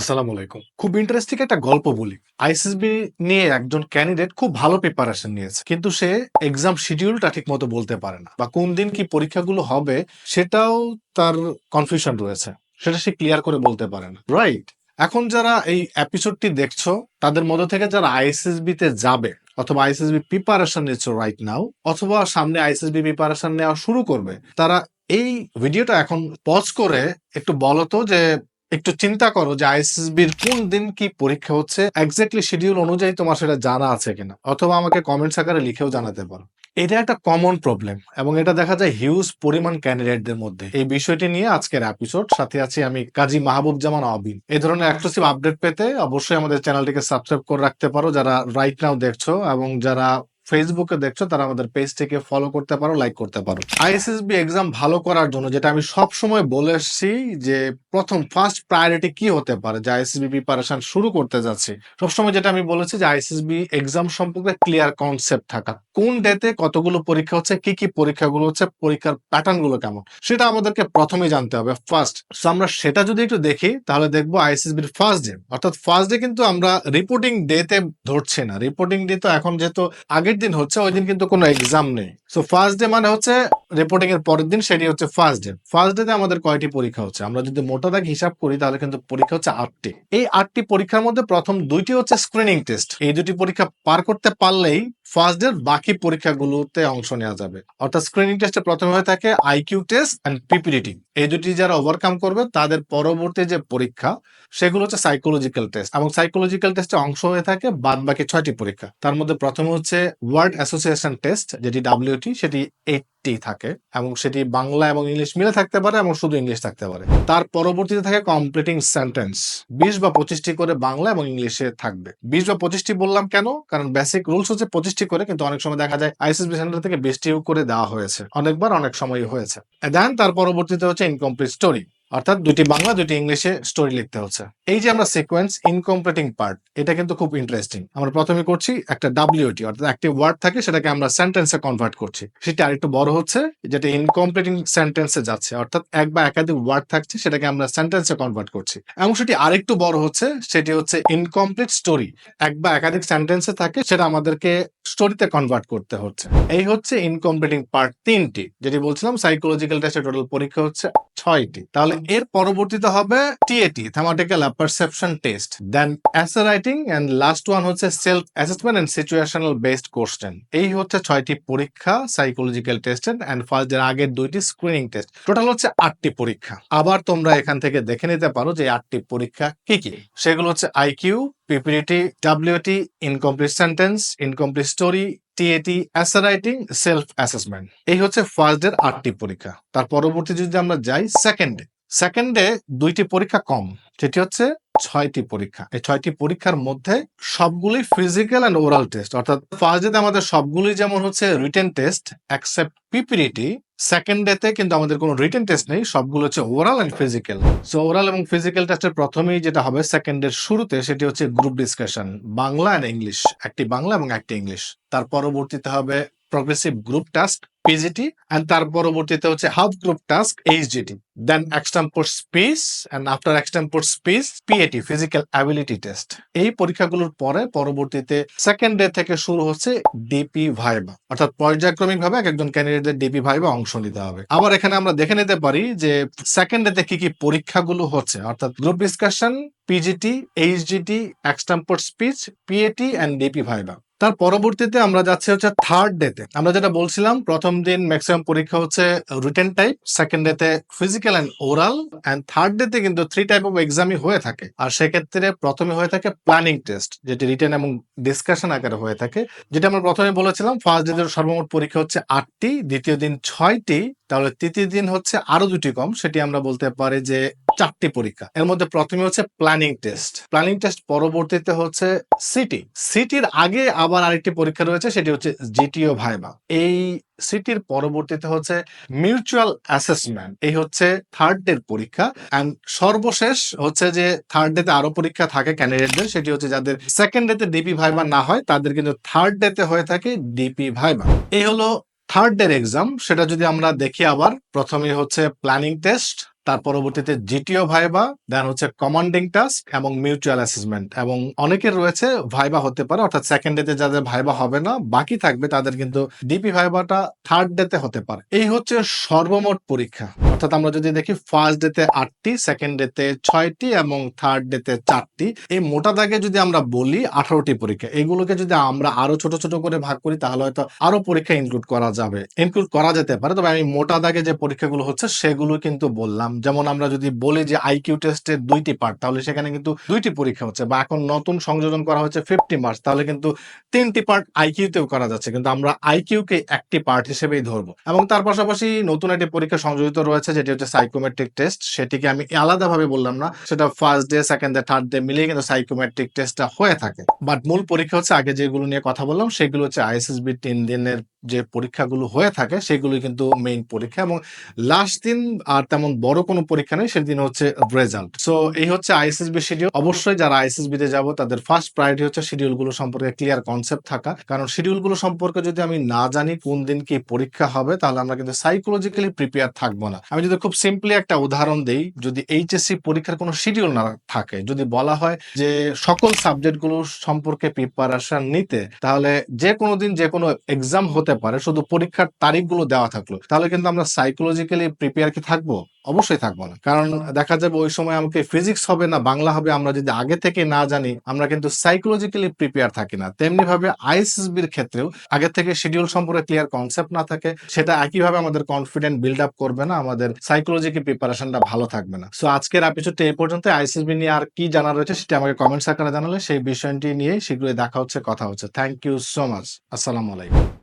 আসসালামু আলাইকুম। খুব ইন্টারেস্টিং একটা গল্প বলি। আইসিসবি নিয়ে একজন ক্যান্ডিডেট খুব ভালো প্রিপারেশন নিয়েছে, কিন্তু সে এক্সাম শিডিউলটা ঠিক মতো বলতে পারে না, বা কোন দিন কি পরীক্ষাগুলো হবে সেটাও তার কনফিউশন রয়েছে, সেটা সে ক্লিয়ার করে বলতে পারে না। রাইট এখন যারা এই এপিসোডটি দেখছ, তাদের মধ্যে থেকে যারা আইএসএসবি তে যাবে, অথবা আইএসএসবি প্রিপারেশন নিচ্ছ রাইট নাও অথবা সামনে আইএসএসবি প্রিপারেশন নেওয়া শুরু করবে, তারা এই ভিডিওটা এখন পজ করে একটু বলো তো যে একটু চিন্তা করো যে আইএসএসবির কোন দিন কি পরীক্ষা হচ্ছে এক্স্যাক্টলি শিডিউল অনুযায়ী তোমার সেটা জানা আছে কিনা, অথবা আমাকে কমেন্টস আকারে লিখেও জানাতে পারো। এটা একটা কমন প্রবলেম এবং এটা দেখা যায় হিউজ পরিমাণ ক্যান্ডিডেটদের মধ্যে। এই বিষয়টি নিয়ে আজকের এপিসোড সাথে আছি আমি কাজী মাহবুব জামান অবিন এই ধরনের এক্সক্লুসিভ আপডেট পেতে অবশ্যই আমাদের চ্যানেলটিকে সাবস্ক্রাইব করে রাখতে পারো, যারা রাইট নাও দেখছ এবং যারা ফেসবুকে দেখছ, তারা আমাদের পেজটিকে ফলো করতে পারো লাইক করতে পারো। আইএসএসবি এক্সাম ভালো করার জন্য, যেটা আমি সব সময় বলে এসেছি যে, প্রথম ফার্স্ট প্রায়োরিটি কি হতে পারে, যে আইএসএসবি প্রিপারেশন শুরু করতে যাচ্ছে। সবসময় যেটা আমি বলেছি যে আইএসএসবি এক্সাম সম্পর্কে ক্লিয়ার কনসেপ্ট থাকা। কোন ডেতে কতগুলো পরীক্ষা হচ্ছে, কি কি পরীক্ষাগুলো হচ্ছে, পরীক্ষার প্যাটার্নগুলো কেমন, সেটা আমাদেরকে প্রথমে জানতে হবে। ফার্স্ট আমরা সেটা যদি একটু দেখি, তাহলে দেখব আইএসএসবির ফার্স্ট ডে অর্থাৎ ফার্স্ট ডে কিন্তু আমরা রিপোর্টিং ডেতে ধরছি না। রিপোর্টিং ডে তো এখন যেহেতু আগের দিন হচ্ছে, ওই দিন কিন্তু কোনো এক্সাম নেই। সো ফার্স্ট ডে মানে হচ্ছে রিপোর্টিং এর পরের দিন সেটি হচ্ছে ফার্স্ট ডে ফার্স্ট ডে তে আমাদের কয়টি পরীক্ষা হচ্ছে? আমরা যদি মোটা দাগ হিসাব করি, তাহলে কিন্তু পরীক্ষা হচ্ছে আটটি। এই আটটি পরীক্ষার মধ্যে প্রথম দুইটি হচ্ছে স্ক্রিনিং টেস্ট এই দুটি পরীক্ষা পার করতে পারলেই ফার্স্ট ডে বাকি পরীক্ষাগুলোতে অংশ নেওয়া যাবে। অর্থাৎ স্ক্রিনিং টেস্টে প্রথমে হয়ে থাকে আইকিউ টেস্ট অ্যান্ড পিপিডিটি এই দুটি যারা ওভারকাম করবে, তাদের পরবর্তী যে পরীক্ষা, সেগুলো হচ্ছে সাইকোলজিক্যাল টেস্ট এবং সাইকোলজিক্যাল টেস্টে অংশ হয়ে থাকে বাদ বাকি ছয়টি পরীক্ষা। তার মধ্যে প্রথমে হচ্ছে ওয়ার্ড অ্যাসোসিয়েশন টেস্ট যেটি ডাব্লিউটি সেটি এইটটি থাকে এবং সেটি বাংলা এবং ইংলিশ মিলে থাকতে পারে এবং শুধু ইংলিশ থাকতে পারে। তার পরবর্তীতে থাকে কমপ্লিটিং সেন্টেন্স বিশ বা পঁচিশটি করে বাংলা এবং ইংলিশে থাকবে। বিশ বা পঁচিশটি বললাম কেন? কারণ বেসিক রুলস হচ্ছে পঁচিশটি করে কিন্তু অনেক সময় দেখা যায় আইসিএসবি সেন্টার থেকে বিশটিও করে দেওয়া হয়েছে। অনেকবার অনেক সময় হয়েছে। দেন তার পরবর্তীতে হচ্ছে ইনকমপ্লিট স্টোরি অর্থাৎ দুটি বাংলা, দুটি ইংলিশে স্টোরি লিখতে হচ্ছে। এই যে আমরা সিকোয়েন্স ইনকমপ্লিটিং পার্ট এটা কিন্তু খুব ইন্টারেস্টিং আমরা প্রথমে করছি একটা ডাব্লিউটি অর্থাৎ একটি ওয়ার্ড থাকে, সেটাকে আমরা সেন্টেন্সে কনভার্ট করছি। সেটা আরেকটু বড় হচ্ছে, যেটা ইনকমপ্লিটিং সেন্টেন্সে যাচ্ছে, অর্থাৎ এক বা একাধিক ওয়ার্ড থাকছে, সেটাকে আমরা সেন্টেন্সে কনভার্ট করছি। এবং সেটি আরেকটু বড় হচ্ছে, সেটি হচ্ছে ইনকমপ্লিট স্টোরি এক বা একাধিক সেন্টেন্সে থাকে, সেটা আমাদেরকে স্টোরিতে কনভার্ট করতে হচ্ছে। এই হচ্ছে ইনকমপ্লিটিং পার্ট তিনটি। যেটি বলছিলাম সাইকোলজিক্যাল টেস্টের টোটাল পরীক্ষা হচ্ছে। ছয়টি। তাহলে এর পরবর্তীতে হবে TAT thematical perception test then essay writing and last one হচ্ছে self assessment and situational based question এই হচ্ছে ছয়টি পরীক্ষা সাইকোলজিক্যাল টেস্টের এন্ড ফার্স্ট এর আগের দুইটি স্ক্রিনিং টেস্ট টোটাল হচ্ছে আটটি পরীক্ষা। আবার তোমরা এখান থেকে দেখে নিতে পারো যে আটটি পরীক্ষা কি কি। সেগুলো হচ্ছে IQ PPT WT incomplete sentence incomplete story TAT essay writing self assessment এই হচ্ছে ফার্স্ট এর আটটি পরীক্ষা। তার পরবর্তী যদি আমরা যাই সেকেন্ডে সেকেন্ডে দুইটি পরীক্ষা কম যেটি হচ্ছে ছয়টি পরীক্ষা। এই ছয়টি পরীক্ষার মধ্যে সবগুলি ফিজিক্যাল অ্যান্ড ওরাল টেস্ট অর্থাৎ ফার্স্ট ডেতে আমাদের সবগুলি যেমন হচ্ছে written test except PPDT second ডেতে কিন্তু আমাদের কোনো রিটেন টেস্ট নেই, সবগুলো হচ্ছে oral and physical so oral এবং ফিজিক্যাল টেস্টের প্রথমেই যেটা হবে সেকেন্ড সেকেন্ডের শুরুতে, সেটি হচ্ছে group discussion Bangla and English একটি বাংলা এবং একটি ইংলিশ তার পরবর্তীতে হবে progressive group task PGT and তার পরবর্তীতে হচ্ছে half group task HGT then extempore speech and after extempore speech PAT physical ability test এই পরীক্ষাগুলোর পরে পরবর্তীতে সেকেন্ড ডে থেকে শুরু হচ্ছে ডিপি ভাইবা অর্থাৎ পর্যায়ক্রমিক ভাবে এক একজন ক্যান্ডিডেটদের ডিপি ভাইবা অংশ নিতে হবে। আবার এখানে আমরা দেখে নিতে পারি যে সেকেন্ড ডেতে কি কি পরীক্ষাগুলো হচ্ছে। অর্থাৎ group discussion PGT HGT extempore speech PAT and DP viva তার পরবর্তীতে আমরা যাচ্ছি হচ্ছে থার্ড ডেতে আমরা যেটা বলছিলাম, প্রথম দিন ম্যাক্সিমাম পরীক্ষা হচ্ছে রিটেন টাইপ সেকেন্ড ডেতে physical and oral and third ডেতে কিন্তু থ্রি টাইপ অফ এক্সামই হয়ে থাকে। আর সেক্ষেত্রে প্রথমে হয়ে থাকে প্ল্যানিং টেস্ট যেটি রিটেন এবং ডিসকাশন আকারে হয়ে থাকে। যেটা আমরা প্রথমে বলেছিলাম ফার্স্ট ডে সর্বমোট পরীক্ষা হচ্ছে আটটি, দ্বিতীয় দিন ছয়টি তাহলে তৃতীয় দিন হচ্ছে আরও দুটি কম, সেটি আমরা বলতে পারি যে চারটি পরীক্ষা। এর মধ্যে প্রথমে হচ্ছে প্ল্যানিং টেস্ট প্ল্যানিং টেস্ট পরবর্তীতে হচ্ছে সিটি সিটির আগে আবার আরেকটি পরীক্ষা রয়েছে, সেটি হচ্ছে জিটিও ভাইবা এই সিটির পরবর্তীতে হচ্ছে মিউচুয়াল অ্যাসেসমেন্ট এই হচ্ছে থার্ড ডের পরীক্ষা। অ্যান্ড সর্বশেষ হচ্ছে যে থার্ড ডেতে আরও পরীক্ষা থাকে ক্যান্ডিডেটদের সেটি হচ্ছে যাদের সেকেন্ড ডেতে ডিপি ভাইবা না হয়, তাদের কিন্তু থার্ড ডেতে হয়ে থাকে ডিপি ভাইবা এই হলো থার্ড ডের এক্সাম সেটা যদি আমরা দেখি আবার প্রথমে হচ্ছে প্ল্যানিং টেস্ট তার পরবর্তীতে জিটিও ভাইবা দেন হচ্ছে কমান্ডিং টাস্ক এবং মিউচুয়াল অ্যাসেসমেন্ট এবং অনেকের রয়েছে ভাইবা হতে পারে, অর্থাৎ সেকেন্ড ডেতে যাদের ভাইবা হবে না, বাকি থাকবে তাদের কিন্তু ডিপি ভাইবাটা থার্ড ডেতে হতে পারে। এই হচ্ছে সর্বমোট পরীক্ষা। অর্থাৎ আমরা যদি দেখি ফার্স্ট ডেতে আটটি সেকেন্ড ডেতে ছয়টি এবং থার্ড ডেতে চারটি, এই মোটা দাগে যদি আমরা বলি আঠারোটি পরীক্ষা, এগুলোকে যদি আমরা আরও ছোট ছোট করে ভাগ করি, তাহলে হয়তো আরও পরীক্ষা ইনক্লুড করা যাবে। ইনক্লুড করা যেতে পারে, তবে আমি মোটা দাগে যে পরীক্ষাগুলো হচ্ছে, সেগুলো কিন্তু বললাম। যেমন আমরা যদি বলি যে আইকিউ টেস্টের দুইটি পার্ট তাহলে সেখানে কিন্তু দুইটি পরীক্ষা হচ্ছে বা এখন নতুন সংযোজন করা হচ্ছে ফিফটি মার্কস তাহলে কিন্তু তিনটি পার্ট আইকিউতেও করা যাচ্ছে, কিন্তু আমরা আইকিউ কে একটি পার্ট হিসেবেই ধরবো। এবং তার পাশাপাশি নতুন একটি পরীক্ষা সংযোজিত রয়েছে, যেটি হচ্ছে সাইকোমেট্রিক টেস্ট সেটিকে আমি আলাদাভাবে বললাম না, সেটা first day second day third day মিলিয়ে কিন্তু সাইকোমেট্রিক টেস্টটা হয়ে থাকে। বাট মূল পরীক্ষা হচ্ছে আগে যেগুলো নিয়ে কথা বললাম, সেগুলো হচ্ছে আইএসএসবি তিন দিনের যে পরীক্ষাগুলো হয়ে থাকে সেগুলো কিন্তু মেইন পরীক্ষা এবং লাস্ট দিন আর তেমন বড় কোনো পরীক্ষা নেই, সেদিন হচ্ছে রেজাল্ট সো এই হচ্ছে আইএসএসবি শিডিউল অবশ্যই যারা আইএসএসবি তে যাব, তাদের ফার্স্ট প্রায়োরিটি হচ্ছে শিডিউলগুলো সম্পর্কে ক্লিয়ার কনসেপ্ট থাকা। কারণ শিডিউলগুলো সম্পর্কে যদি আমি না জানি কোন দিন কি পরীক্ষা হবে, তাহলে আমরা কিন্তু সাইকোলজিক্যালি প্রিপেয়ার থাকব না। আমি যদি খুব সিম্পলি একটা উদাহরণ দেই, যদি এইচএসসি পরীক্ষার কোনো শিডিউল না থাকে, যদি বলা হয় যে সকল সাবজেক্টগুলো সম্পর্কে প্রিপারেশন নিতে, তাহলে যে কোনো দিন যে কোনো এক্সাম হতে পারে, শুধু পরীক্ষার তারিখগুলো দেওয়া থাকল, তাহলে কিন্তু আমরা সাইকোলজিক্যালি প্রিপেয়ার কি থাকব? অবশ্যই থাকব না। কারণ দেখা যাবে ওই সময় আমাকে ফিজিক্স হবে না, বাংলা হবে, আমরা যদি আগে থেকে না জানি, আমরা কিন্তু সাইকোলজিক্যালি প্রিপেয়ার থাকি না। তেমনি ভাবে আইএসএসবির ক্ষেত্রেও আগে থেকে শিডিউল সম্পর্কে ক্লিয়ার কনসেপ্ট না থাকে, সেটা একইভাবে আমাদের কনফিডেন্ট বিল্ড আপ করবে না, আমাদের সাইকোলজিক্যাল প্রিপারেশনটা ভালো থাকবে না। সো আজকের এপিসোডটা এই পর্যন্ত আইএসএসবি নিয়ে আর কি জানা রয়েছে সেটা আমাকে কমেন্টস আকারে জানালে, সেই বিষয়টি নিয়ে শীঘ্রই দেখা হচ্ছে, কথা হচ্ছে। থ্যাংক ইউ সো মাচ আসসালামু আলাইকুম।